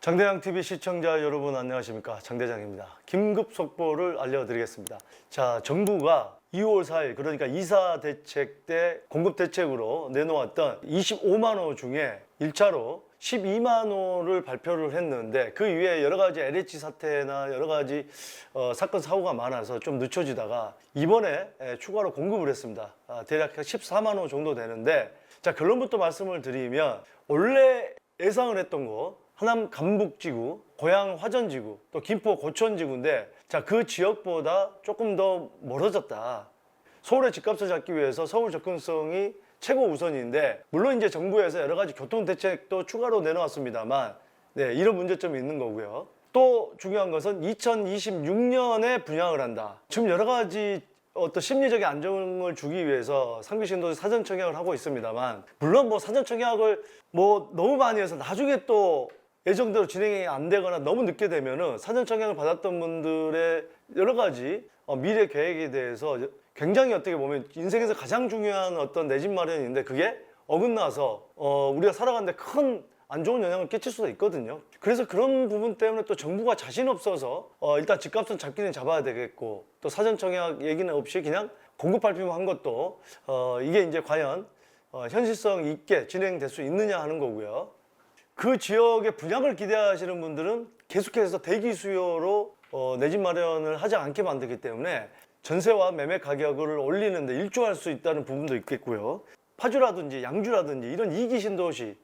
장대장 TV 시청자 여러분 안녕하십니까 장대장입니다. 긴급 속보를 알려드리겠습니다. 자 정부가 2월 4일 그러니까 이사 대책 때 공급 대책으로 내놓았던 25만 호 중에 1차로 12만 호를 발표를 했는데 그 이후에 여러 가지 LH 사태나 여러 가지 어, 사건 사고가 많아서 좀 늦춰지다가 이번에 에, 추가로 공급을 했습니다. 아, 대략 14만 호 정도 되는데 자 결론부터 말씀을 드리면 원래 예상을 했던 거 하남 간북지구, 고양 화전지구, 또 김포 고천지구인데 자 그 지역보다 조금 더 멀어졌다. 서울의 집값을 잡기 위해서 서울 접근성이 최고 우선인데 물론 이제 정부에서 여러 가지 교통 대책도 추가로 내놓았습니다만 네, 이런 문제점이 있는 거고요. 또 중요한 것은 2026년에 분양을 한다. 지금 여러 가지 어떤 심리적인 안정을 주기 위해서 상비신도 사전 청약을 하고 있습니다만 물론 뭐 사전 청약을 뭐 너무 많이 해서 나중에 또 예정대로 진행이 안 되거나 너무 늦게 되면은 사전 청약을 받았던 분들의 여러 가지 어, 미래 계획에 대해서 굉장히 어떻게 보면 인생에서 가장 중요한 어떤 내 집 마련인데 그게 어긋나서 어, 우리가 살아가는데 큰 안 좋은 영향을 끼칠 수도 있거든요. 그래서 그런 부분 때문에 또 정부가 자신 없어서 어, 일단 집값은 잡기는 잡아야 되겠고 또 사전 청약 얘기는 없이 그냥 공급 발표만 한 것도 어, 이게 이제 과연 어, 현실성 있게 진행될 수 있느냐 하는 거고요. 그 지역의 분양을 기대하시는 분들은 계속해서 대기 수요로 어, 내 집 마련을 하지 않게 만들기 때문에 전세와 매매 가격을 올리는데 일조할 수 있다는 부분도 있겠고요. 파주라든지 양주라든지 이런 이기 신도시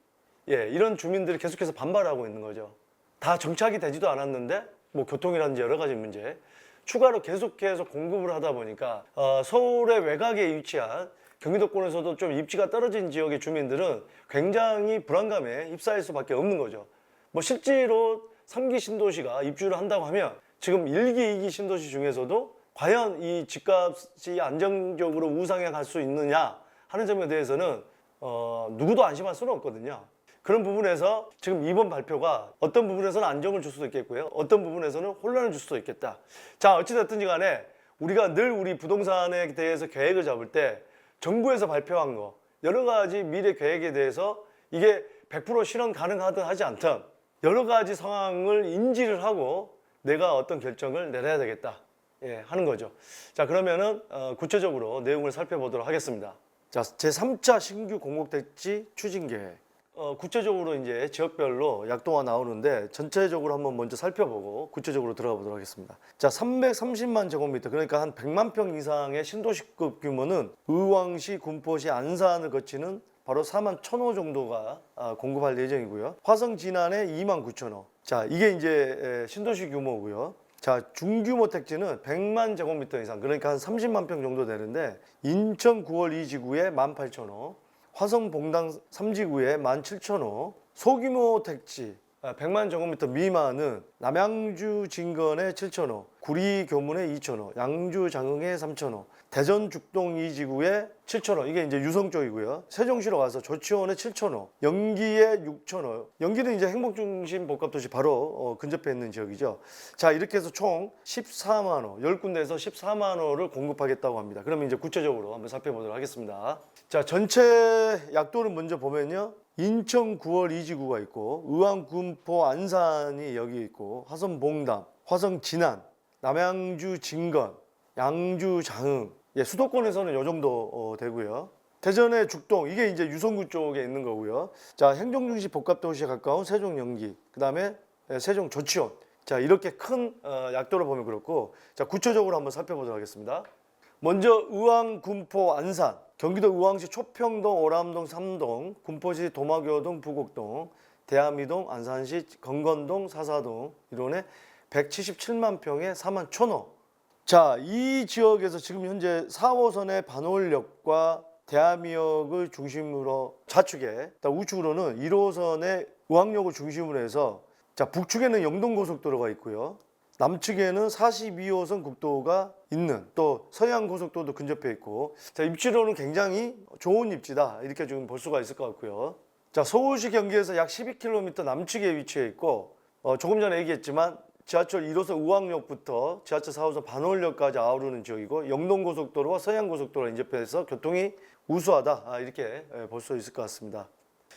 예, 이런 주민들이 계속해서 반발하고 있는 거죠. 다 정착이 되지도 않았는데 뭐 교통이라든지 여러 가지 문제 추가로 계속해서 공급을 하다 보니까 어, 서울의 외곽에 위치한 경기도권에서도 좀 입지가 떨어진 지역의 주민들은 굉장히 불안감에 휩싸일 수밖에 없는 거죠. 뭐 실제로 3기 신도시가 입주를 한다고 하면 지금 1기, 2기 신도시 중에서도 과연 이 집값이 안정적으로 우상에 갈수 있느냐 하는 점에 대해서는 어, 누구도 안심할 수는 없거든요. 그런 부분에서 지금 이번 발표가 어떤 부분에서는 안정을 줄 수도 있겠고요. 어떤 부분에서는 혼란을 줄 수도 있겠다. 자, 어찌됐든지 간에 우리가 늘 우리 부동산에 대해서 계획을 잡을 때 정부에서 발표한 거 여러 가지 미래 계획에 대해서 이게 100% 실현 가능하든 하지 않든 여러 가지 상황을 인지를 하고 내가 어떤 결정을 내려야 되겠다 예, 하는 거죠. 자 그러면은 어, 구체적으로 내용을 살펴보도록 하겠습니다. 자 제 3차 신규 공급 대지 추진 계획. 어, 구체적으로 이제 지역별로 약도가 나오는데 전체적으로 한번 먼저 살펴보고 구체적으로 들어가 보도록 하겠습니다. 자, 330만 제곱미터 그러니까 한 100만 평 이상의 신도시급 규모는 의왕시, 군포시, 안산을 거치는 바로 4만 1,000호 정도가 아, 공급할 예정이고요. 화성 진안에 2만 9천호. 자, 이게 이제 에, 신도시 규모고요. 자, 중규모 택지는 100만 제곱미터 이상, 그러니까 한 30만 평 정도 되는데 인천 9월 2지구에 18,000호, 화성 봉당 3지구에 17,000호, 소규모 택지 아, 100만 제곱미터 미만은 남양주 진건에 7,000호, 구리 교문에 2,000호, 양주 장흥에 3,000호, 대전 죽동 2지구에 7,000호. 이게 이제 유성 쪽이고요. 세종시로 가서 조치원에 7,000호, 영기에 6,000호. 영기는 이제 행복중심 복합도시 바로 어, 근접해 있는 지역이죠. 자, 이렇게 해서 총 14만 호, 10군데에서 14만 호를 공급하겠다고 합니다. 그러면 이제 구체적으로 한번 살펴보도록 하겠습니다. 자, 전체 약도를 먼저 보면요. 인천 9월 2지구가 있고 의왕 군포 안산이 여기 있고 화성 봉담, 화성 진안, 남양주 진건, 양주 장흥 예, 수도권에서는 요 정도 어, 되고요. 대전의 죽동 이게 이제 유성구 쪽에 있는 거고요. 자 행정중심 복합도시에 가까운 세종 영기 그다음에 예, 세종 조치원 자 이렇게 큰 어, 약도를 보면 그렇고 자 구체적으로 한번 살펴보도록 하겠습니다. 먼저 의왕, 군포, 안산, 경기도 의왕시 초평동, 오람동, 삼동, 군포시 도마교동, 부곡동, 대암이동, 안산시 건건동, 사사동 이론에 177만 평에 4만 천호. 자, 이 지역에서 지금 현재 4호선의 반월역과 대암역을 중심으로 좌측에, 또 우측으로는 1호선의 의왕역을 중심으로 해서 자, 북측에는 영동고속도로가 있고요. 남측에는 42호선 국도가 있는 또 서해안 고속도로도 근접해 있고 자 입지로는 굉장히 좋은 입지다 이렇게 지금 볼 수가 있을 것 같고요. 자 서울시 경기에서 약 12km 남측에 위치해 있고 어, 조금 전에 얘기했지만 지하철 1호선 우왕역부터 지하철 4호선 반월역까지 아우르는 지역이고 영동고속도로와 서해안고속도로가 인접해서 교통이 우수하다 아, 이렇게 볼 수 있을 것 같습니다.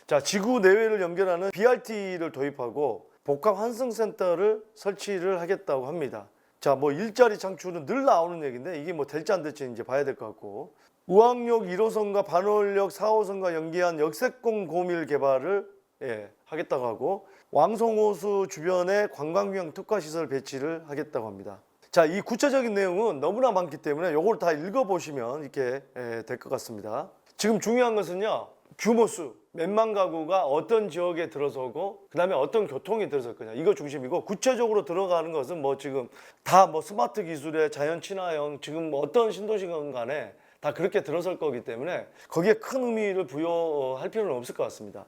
자 지구 내외를 연결하는 BRT를 도입하고 복합 환승센터를 설치를 하겠다고 합니다. 자, 뭐 일자리 창출은 늘 나오는 얘기인데 이게 뭐 될지 안 될지 이제 봐야 될 것 같고 우항역 1호선과 반월역 4호선과 연계한 역세권 고밀 개발을 예, 하겠다고 하고 왕송호수 주변에 관광형 특화 시설 배치를 하겠다고 합니다. 자, 이 구체적인 내용은 너무나 많기 때문에 요걸 다 읽어보시면 이렇게 예, 될것 같습니다. 지금 중요한 것은요, 규모수, 몇만 가구가 어떤 지역에 들어서고, 그 다음에 어떤 교통이 들어설 거냐, 이거 중심이고, 구체적으로 들어가는 것은 뭐 지금 다 뭐 스마트 기술의 자연 친화형, 지금 뭐 어떤 신도시건 간에 다 그렇게 들어설 거기 때문에 거기에 큰 의미를 부여할 필요는 없을 것 같습니다.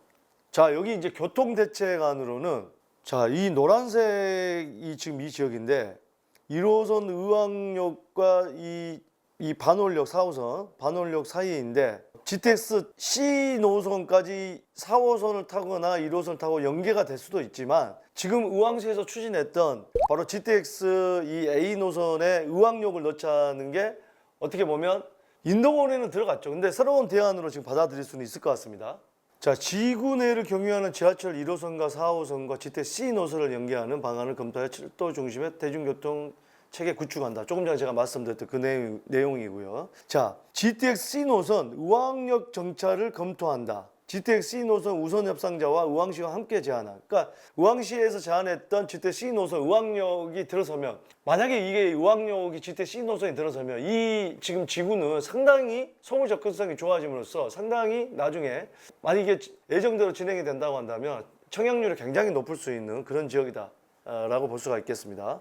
자, 여기 이제 교통 대책안으로는 자, 이 노란색이 지금 이 지역인데 1호선 의왕역과 이, 이 반월역 4호선, 반월역 사이인데 GTX C 노선까지 4호선을 타거나 1호선을 타고 연계가 될 수도 있지만 지금 의왕시에서 추진했던 바로 GTX 이 A 노선에 의왕역을 넣자는 게 어떻게 보면 인도원에는 들어갔죠. 근데 새로운 대안으로 지금 받아들일 수는 있을 것 같습니다. 자, 지구 내를 경유하는 지하철 1호선과 4호선과 GTX C 노선을 연계하는 방안을 검토하여 철도 중심의 대중교통 체계 구축한다. 조금 전에 제가 말씀드렸던 그 내용, 내용이고요. 자, GTX C 노선 의왕역 정차를 검토한다. GTX C 노선 우선 협상자와 의왕시와 함께 제안한. 그러니까 의왕시에서 제안했던 GTX C 노선 의왕역이 들어서면 만약에 이게 의왕역이 GTX C 노선이 들어서면 이 지금 지구는 상당히 소물 접근성이 좋아짐으로써 상당히 나중에 만약에 예정대로 진행이 된다고 한다면 청약률이 굉장히 높을 수 있는 그런 지역이다라고 볼 수가 있겠습니다.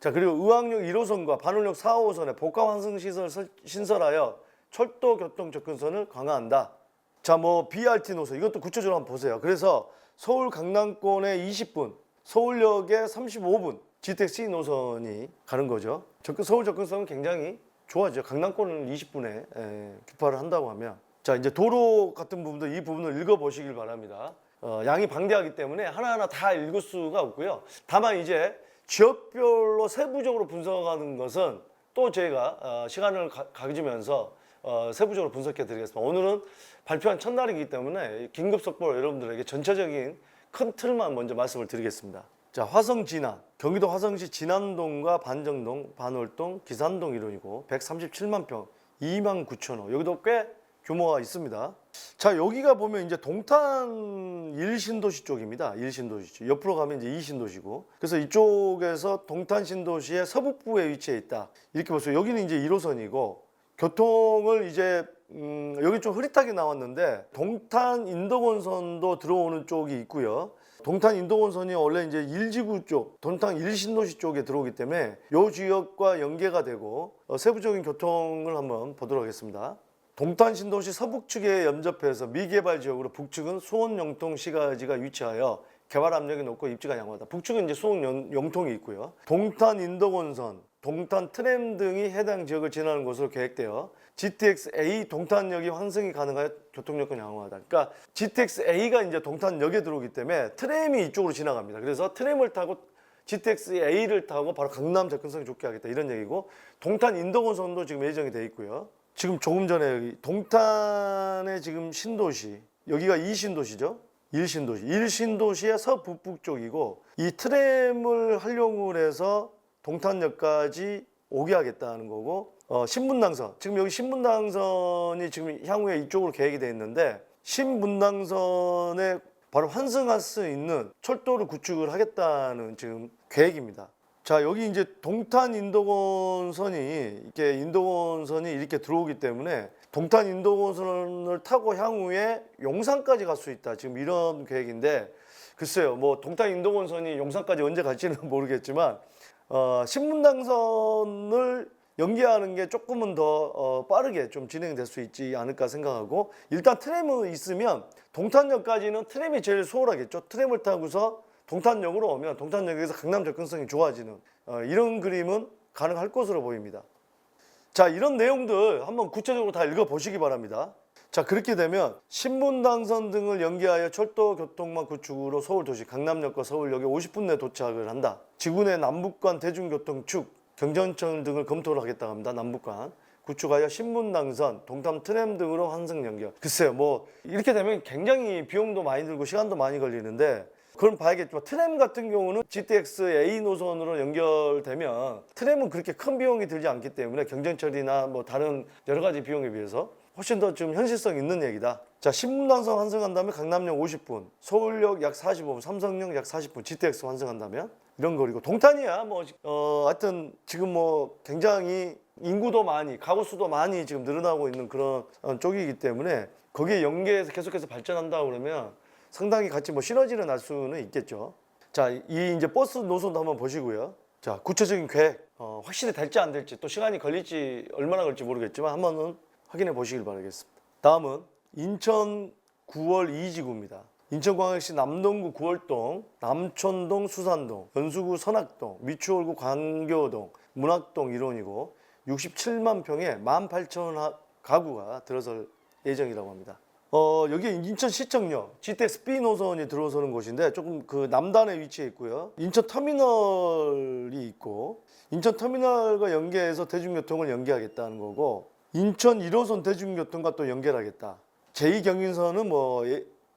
자 그리고 의왕역 1호선과 반월역 4호선에 복합 환승 시설 신설하여 철도 교통 접근선을 강화한다. 자 뭐 BRT 노선 이것도 구체적으로 한번 보세요. 그래서 서울 강남권에 20분, 서울역에 35분 GTX 노선이 가는 거죠. 접근 서울 접근성은 굉장히 좋아져. 강남권은 20분에 에, 규파를 한다고 하면 자 이제 도로 같은 부분도 이 부분을 읽어보시길 바랍니다. 어, 양이 방대하기 때문에 하나하나 다 읽을 수가 없고요. 다만 이제 지역별로 세부적으로 분석하는 것은 또 저희가 어, 시간을 가, 가지면서 어, 세부적으로 분석해 드리겠습니다. 오늘은 발표한 첫날이기 때문에 긴급 속보로 여러분들에게 전체적인 큰 틀만 먼저 말씀을 드리겠습니다. 자, 화성 진안, 경기도 화성시 진안동과 반정동, 반월동, 기산동 이론이고 137만 평, 2만 9천 호. 여기도 꽤 규모가 있습니다. 자, 여기가 보면 이제 동탄 1신도시 쪽입니다. 1신도시. 옆으로 가면 이제 2신도시고. 그래서 이쪽에서 동탄 신도시의 서북부에 위치해 있다. 이렇게 보세요. 여기는 이제 1호선이고 교통을 이제 음, 여기 좀 흐릿하게 나왔는데 동탄 인덕원선도 들어오는 쪽이 있고요. 동탄 인덕원선이 원래 이제 일지구 쪽, 동탄 일신도시 쪽에 들어오기 때문에 이 지역과 연계가 되고 어, 세부적인 교통을 한번 보도록 하겠습니다. 동탄 신도시 서북 측에 연접해서 미개발 지역으로 북측은 수원 영통 시가지가 위치하여 개발 압력이 높고 입지가 양호하다. 북측은 이제 수원 영- 영통이 있고요. 동탄 인덕원선, 동탄 트램 등이 해당 지역을 지나는 것으로 계획되어 GTX A 동탄역이 환승이 가능하여 교통 여건 양호하다. 그러니까 GTX A가 이제 동탄역에 들어오기 때문에 트램이 이쪽으로 지나갑니다. 그래서 트램을 타고 GTX A를 타고 바로 강남 접근성이 좋게 하겠다 이런 얘기고 동탄 인덕원선도 지금 예정이 돼 있고요. 지금 조금 전에 여기 동탄의 지금 신도시 여기가 2신도시죠. 1신도시. 1신도시의 서북북 쪽이고 이 트램을 활용을 해서 동탄역까지 오게 하겠다는 거고 어, 신분당선 지금 여기 신분당선이 지금 향후에 이쪽으로 계획이 돼 있는데 신분당선에 바로 환승할 수 있는 철도를 구축을 하겠다는 지금 계획입니다. 자 여기 이제 동탄 인도건선이 이렇게 인도건선이 이렇게 들어오기 때문에 동탄 인도건선을 타고 향후에 용산까지 갈 수 있다 지금 이런 계획인데 글쎄요 뭐 동탄 인도건선이 용산까지 언제 갈지는 모르겠지만 어, 신분당선을 연계하는 게 조금은 더 어, 빠르게 좀 진행될 수 있지 않을까 생각하고 일단 트램이 있으면 동탄역까지는 트램이 제일 수월하겠죠. 트램을 타고서 동탄역으로 오면 동탄역에서 강남 접근성이 좋아지는 어, 이런 그림은 가능할 것으로 보입니다. 자 이런 내용들 한번 구체적으로 다 읽어보시기 바랍니다. 자 그렇게 되면 신분 당선 등을 연계하여 철도 교통망 구축으로 서울 도시 강남역과 서울역에 50분 내 도착을 한다. 지구 내 남북간 대중교통 축 경전철 등을 검토를 하겠다고 합니다. 남북 간 구축하여 신분당선, 동탄 트램 등으로 환승 연결. 글쎄요, 뭐 이렇게 되면 굉장히 비용도 많이 들고 시간도 많이 걸리는데 그건 봐야겠지만 트램 같은 경우는 GTX A 노선으로 연결되면 트램은 그렇게 큰 비용이 들지 않기 때문에 경전 처리나 뭐 다른 여러 가지 비용에 비해서 훨씬 더 좀 현실성 있는 얘기다. 자, 신분당선 환승한다면 강남역 50분, 서울역 약 45분, 삼성역 약 40분, GTX 환승한다면 이런 거리고 동탄이야 뭐 어, 하여튼 지금 뭐 굉장히 인구도 많이 가구 수도 많이 지금 늘어나고 있는 그런 어, 쪽이기 때문에 거기에 연계해서 계속해서 발전한다 그러면 상당히 같이 뭐 시너지를 날 수는 있겠죠. 자, 이 이제 버스 노선도 한번 보시고요. 자, 구체적인 계획 어, 확실히 될지 안 될지 또 시간이 걸릴지 얼마나 걸릴지 모르겠지만 한번은 확인해 보시길 바라겠습니다. 다음은 인천 9월 2지구입니다. 인천광역시 남동구 구월동, 남촌동 수산동, 연수구 선악동, 미추홀구 광교동, 문학동 일원이고 67만 평에 18,000 가구가 들어설 예정이라고 합니다. 어, 여기 인천시청역 GTX B 노선이 들어서는 곳인데 조금 그 남단에 위치해 있고요. 인천 터미널이 있고 인천 터미널과 연계해서 대중교통을 연계하겠다는 거고 인천 1호선 대중교통과 또 연결하겠다. 제2경인선은 뭐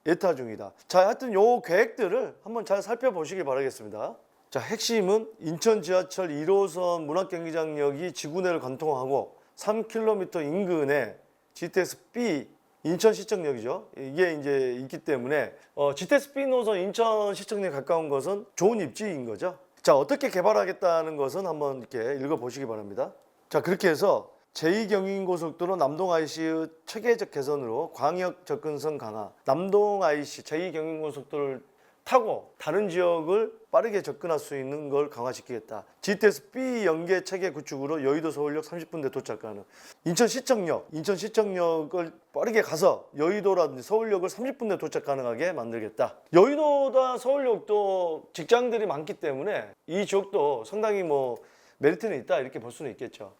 예, 예타 중이다. 자, 하여튼 요 계획들을 한번 잘 살펴보시기 바라겠습니다. 자, 핵심은 인천 지하철 1호선 문학경기장역이 지구내를 관통하고 3km 인근에 GTX B 인천 시청역이죠. 이게 이제 있기 때문에 어, GTX B 노선 인천 시청역에 가까운 것은 좋은 입지인 거죠. 자, 어떻게 개발하겠다는 것은 한번 이렇게 읽어보시기 바랍니다. 자, 그렇게 해서 제2경인고속도로 남동 IC의 체계적 개선으로 광역 접근성 강화, 남동 IC 제2경인고속도로를 타고 다른 지역을 빠르게 접근할 수 있는 걸 강화시키겠다. GTS B 연계 체계 구축으로 여의도 서울역 30분대 도착 가능. 인천시청역, 인천시청역을 빠르게 가서 여의도라든지 서울역을 30분대 도착 가능하게 만들겠다. 여의도나 서울역도 직장들이 많기 때문에 이 지역도 상당히 뭐 메리트는 있다 이렇게 볼 수는 있겠죠.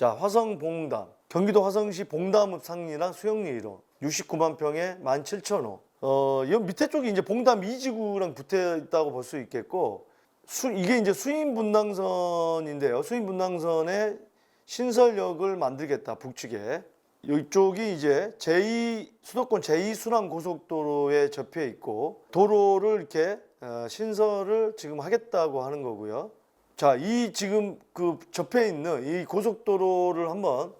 자, 화성 봉담. 경기도 화성시 봉담읍 상리랑 수영리 1호. 69만 평에 17,000호. 어, 이 밑에 쪽이 이제 봉담 2지구랑 붙어 있다고 볼 수 있겠고 수, 이게 이제 수인 분당선인데요. 수인 분당선에 신설역을 만들겠다. 북측에. 이쪽이 이제 제2 수도권 제2 순환 고속도로에 접해 있고 도로를 이렇게 어, 신설을 지금 하겠다고 하는 거고요. 자, 이 지금 그 접해 있는 이 고속도로를 한번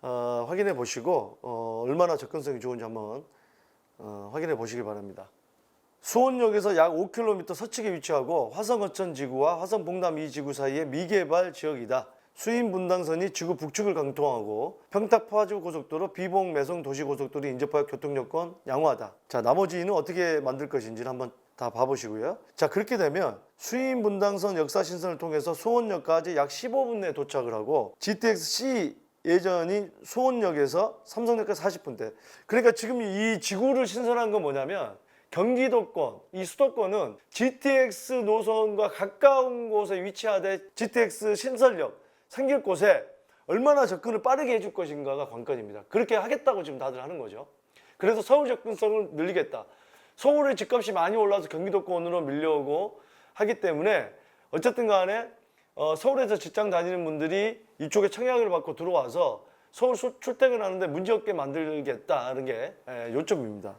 어, 확인해 보시고 어, 얼마나 접근성이 좋은지 한번 어, 확인해 보시기 바랍니다. 수원역에서 약 5km 서측에 위치하고 화성어천 지구와 화성봉담 2지구 사이의 미개발 지역이다. 수인 분당선이 지구 북측을 강통하고 평택 파주 고속도로 비봉 매송 도시 고속도로 인접하여 교통 여건 양호하다. 자, 나머지는 어떻게 만들 것인지를 한번 다 봐보시고요. 자, 그렇게 되면 수인 분당선 역사 신선을 통해서 수원역까지 약 15분 내에 도착을 하고 GTX-C 예전이 수원역에서 삼성역까지 40분대. 그러니까 지금 이 지구를 신설한 건 뭐냐면 경기도권, 이 수도권은 GTX 노선과 가까운 곳에 위치하되 GTX 신설역 생길 곳에 얼마나 접근을 빠르게 해줄 것인가가 관건입니다. 그렇게 하겠다고 지금 다들 하는 거죠. 그래서 서울 접근성을 늘리겠다. 서울의 집값이 많이 올라서 경기도권으로 밀려오고 하기 때문에 어쨌든 간에 어, 서울에서 직장 다니는 분들이 이쪽에 청약을 받고 들어와서 서울 수- 출퇴근하는데 문제없게 만들겠다는 게 예, 요점입니다.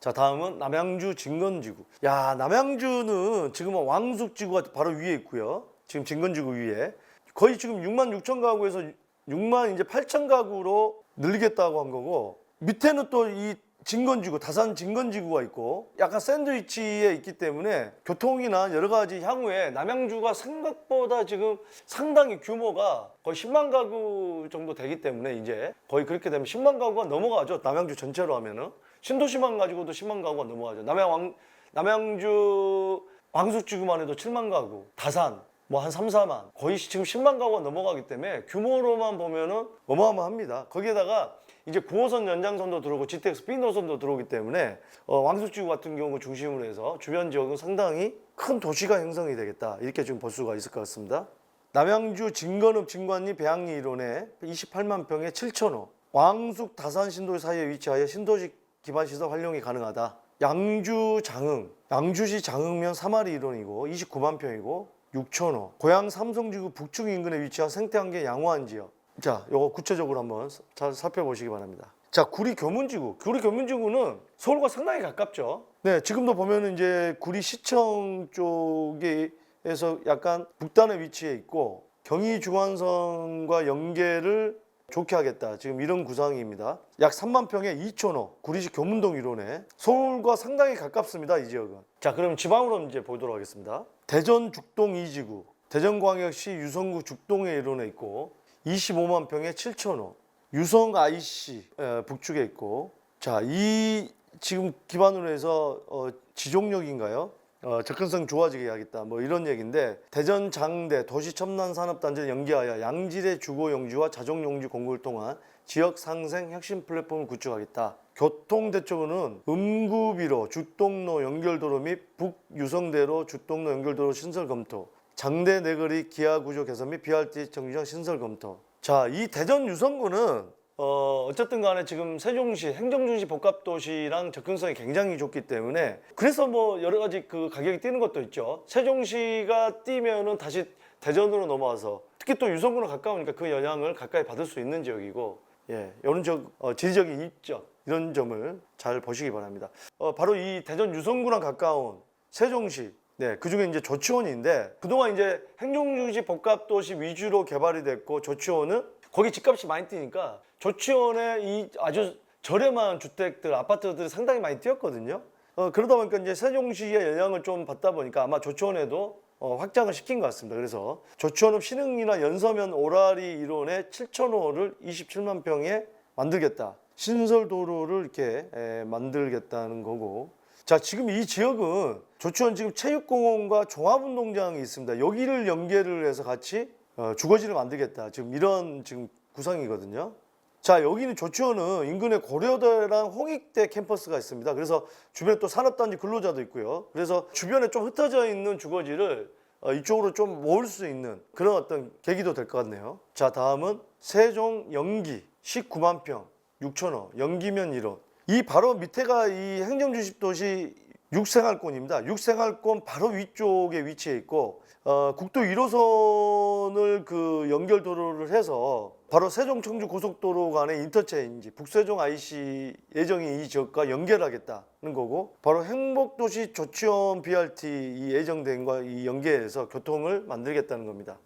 자 다음은 남양주 진건지구. 야 남양주는 지금 왕숙지구가 바로 위에 있고요. 지금 진건지구 위에 거의 지금 6만 6천 가구에서 6만 이제 8천 가구로 늘리겠다고 한 거고 밑에는 또 이 진건지구 다산 진건지구가 있고 약간 샌드위치에 있기 때문에 교통이나 여러 가지 향후에 남양주가 생각보다 지금 상당히 규모가 거의 10만 가구 정도 되기 때문에 이제 거의 그렇게 되면 10만 가구가 넘어가죠. 남양주 전체로 하면은. 신도시만 가지고도 10만 가구가 넘어가죠. 남양 왕 남양주 왕숙지구만 해도 7만 가구 다산 뭐 한 3, 4만. 거의 지금 10만 가구가 넘어가기 때문에 규모로만 보면은 어마어마합니다. 거기에다가 이제 9호선 연장선도 들어오고 GTX B 노선도 들어오기 때문에 어, 왕숙지구 같은 경우 중심으로 해서 주변 지역은 상당히 큰 도시가 형성이 되겠다. 이렇게 지금 볼 수가 있을 것 같습니다. 남양주 진건읍 진관리 배양리 일원에 28만 평에 7천호. 왕숙 다산 신도시 사이에 위치하여 신도시 기반 시설 활용이 가능하다. 양주 장흥. 양주시 장흥면 사마리 일원이고 29만 평이고 6천호. 고양 삼성지구 북측 인근에 위치한 생태환경 양호한 지역 자 요거 구체적으로 한번 잘 살펴보시기 바랍니다 자, 구리 교문지구. 구리 교문지구는 서울과 상당히 가깝죠. 네, 지금도 보면은 이제 구리 시청 쪽에서 약간 북단에 위치해 있고 경의 중앙선과 연계를 좋게 하겠다. 지금 이런 구상입니다. 약 3만 평에 2천호 구리시 교문동 일원에 서울과 상당히 가깝습니다. 이 지역은. 자, 그럼 지방으로 이제 보도록 하겠습니다. 대전 죽동 2지구, 대전광역시 유성구 죽동에 일원에 있고 25만 평에 7천호, 유성 IC 에, 북쪽에 있고 자, 이 지금 기반으로 해서 어, 지종역인가요? 어, 접근성 좋아지게 하겠다 뭐 이런 얘기인데 대전 장대 도시 첨단 산업 단지를 연계하여 양질의 주거 용지와 자족 용지 공급을 통한 지역 상생 혁신 플랫폼을 구축하겠다. 교통 대책으로는 음구비로 주동로 연결도로 및 북유성대로 주동로 연결도로 신설 검토, 장대 내거리 기하 구조 개선 및 BRT 정류장 신설 검토. 자, 이 대전 유성구는 어, 어쨌든 간에 지금 세종시 행정중시 복합도시랑 접근성이 굉장히 좋기 때문에 그래서 뭐 여러 가지 그 가격이 뛰는 것도 있죠. 세종시가 뛰면은 다시 대전으로 넘어와서 특히 또 유성구는 가까우니까 그 영향을 가까이 받을 수 있는 지역이고 예, 이런 적 어, 지리적인 입적 이런 점을 잘 보시기 바랍니다. 어, 바로 이 대전 유성구랑 가까운 세종시 네, 그 중에 이제 조치원인데 그동안 이제 행정중시 복합도시 위주로 개발이 됐고 조치원은 거기 집값이 많이 뛰니까 조치원에 이 아주 저렴한 주택들, 아파트들이 상당히 많이 뛰었거든요. 어, 그러다 보니까 이제 세종시의 영향을 좀 받다 보니까 아마 조치원에도 어, 확장을 시킨 것 같습니다. 그래서 조치원읍 신흥이나 연서면 오라리 일원에 7천호를 27만 평에 만들겠다. 신설 도로를 이렇게 에, 만들겠다는 거고. 자, 지금 이 지역은 조치원 지금 체육공원과 종합운동장이 있습니다. 여기를 연계를 해서 같이 어, 주거지를 만들겠다. 지금 이런 지금 구상이거든요. 자, 여기는 조치원은 인근에 고려대랑 홍익대 캠퍼스가 있습니다. 그래서 주변에 또 산업단지 근로자도 있고요. 그래서 주변에 좀 흩어져 있는 주거지를 어, 이쪽으로 좀 모을 수 있는 그런 어떤 계기도 될 것 같네요. 자, 다음은 세종 연기 19만 평 6천호 연기면 1호. 이 바로 밑에가 이 행정주식도시 육생활권입니다. 육생활권 바로 위쪽에 위치해 있고 어, 국도 1호선을 그 연결 도로를 해서 바로 세종 청주 고속도로 간의 인터체인지 북세종 IC 예정이 이 지역과 연결하겠다는 거고 바로 행복도시 조치원 BRT 이 예정된과 이 연계해서 교통을 만들겠다는 겁니다.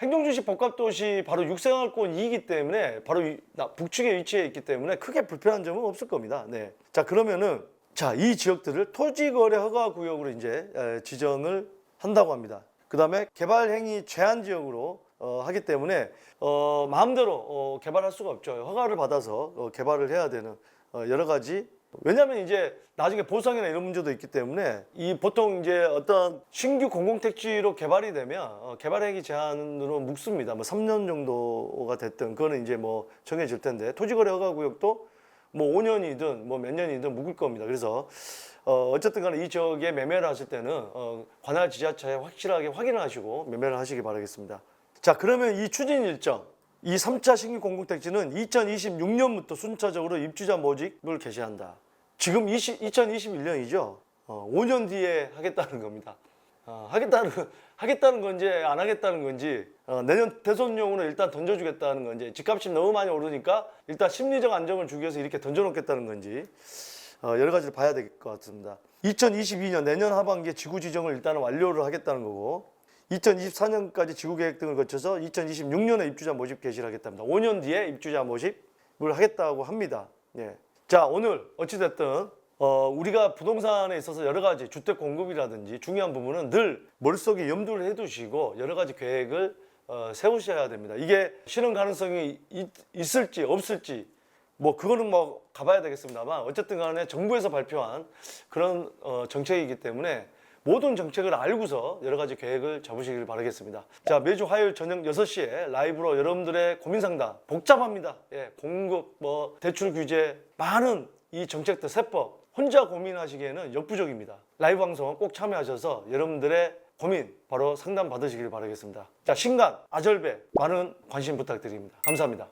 행정주시 복합도시 바로 육생활권 2이기 때문에 바로 이- 나- 북측에 위치해 있기 때문에 크게 불편한 점은 없을 겁니다. 네. 자 그러면은 자이 지역들을 토지거래 허가 구역으로 이제 에, 지정을 한다고 합니다. 그 다음에 개발 행위 제한 지역으로 어, 하기 때문에 어, 마음대로 어, 개발할 수가 없죠. 허가를 받아서 어, 개발을 해야 되는 어, 여러 가지 왜냐하면 이제 나중에 보상이나 이런 문제도 있기 때문에 이 보통 이제 어떤 신규 공공택지로 개발이 되면 어, 개발행위 제한으로 묵습니다. 뭐 3년 정도가 됐든 그거는 이제 뭐 정해질 텐데 토지거래 허가구역도 뭐 5년이든 뭐 몇 년이든 묵을 겁니다. 그래서 어, 어쨌든 간에 이 지역에 매매를 하실 때는 어, 관할 지자체에 확실하게 확인을 하시고 매매를 하시기 바라겠습니다. 자 그러면 이 추진 일정 이 3차 신규 공공택지는 2026년부터 순차적으로 입주자 모집을 개시한다. 지금 20, 2021년이죠. 어, 5년 뒤에 하겠다는 겁니다. 어, 하겠다는 하겠다는 건지 안 하겠다는 건지 어, 내년 대선용으로 일단 던져주겠다는 건지 집값이 너무 많이 오르니까 일단 심리적 안정을 주기 위해서 이렇게 던져놓겠다는 건지 어, 여러 가지를 봐야 될 것 같습니다. 2022년 내년 하반기에 지구 지정을 일단 완료를 하겠다는 거고 2024년까지 지구 계획 등을 거쳐서 2026년에 입주자 모집 개시를 하겠답니다. 5년 뒤에 입주자 모집을 하겠다고 합니다. 예. 자 오늘 어찌됐든 어, 우리가 부동산에 있어서 여러 가지 주택 공급이라든지 중요한 부분은 늘 머릿속에 염두를 해두시고 여러 가지 계획을 어, 세우셔야 됩니다. 이게 실현 가능성이 있, 있을지 없을지 뭐 그거는 뭐 가봐야 되겠습니다만 어쨌든 간에 정부에서 발표한 그런 어, 정책이기 때문에 모든 정책을 알고서 여러 가지 계획을 잡으시길 바라겠습니다. 자, 매주 화요일 저녁 6시에 라이브로 여러분들의 고민 상담 복잡합니다. 예, 공급, 뭐 대출 규제 많은 이 정책들 세법 혼자 고민하시기에는 역부족입니다. 라이브 방송 꼭 참여하셔서 여러분들의 고민 바로 상담 받으시길 바라겠습니다. 자, 신간, 아절배 많은 관심 부탁드립니다. 감사합니다.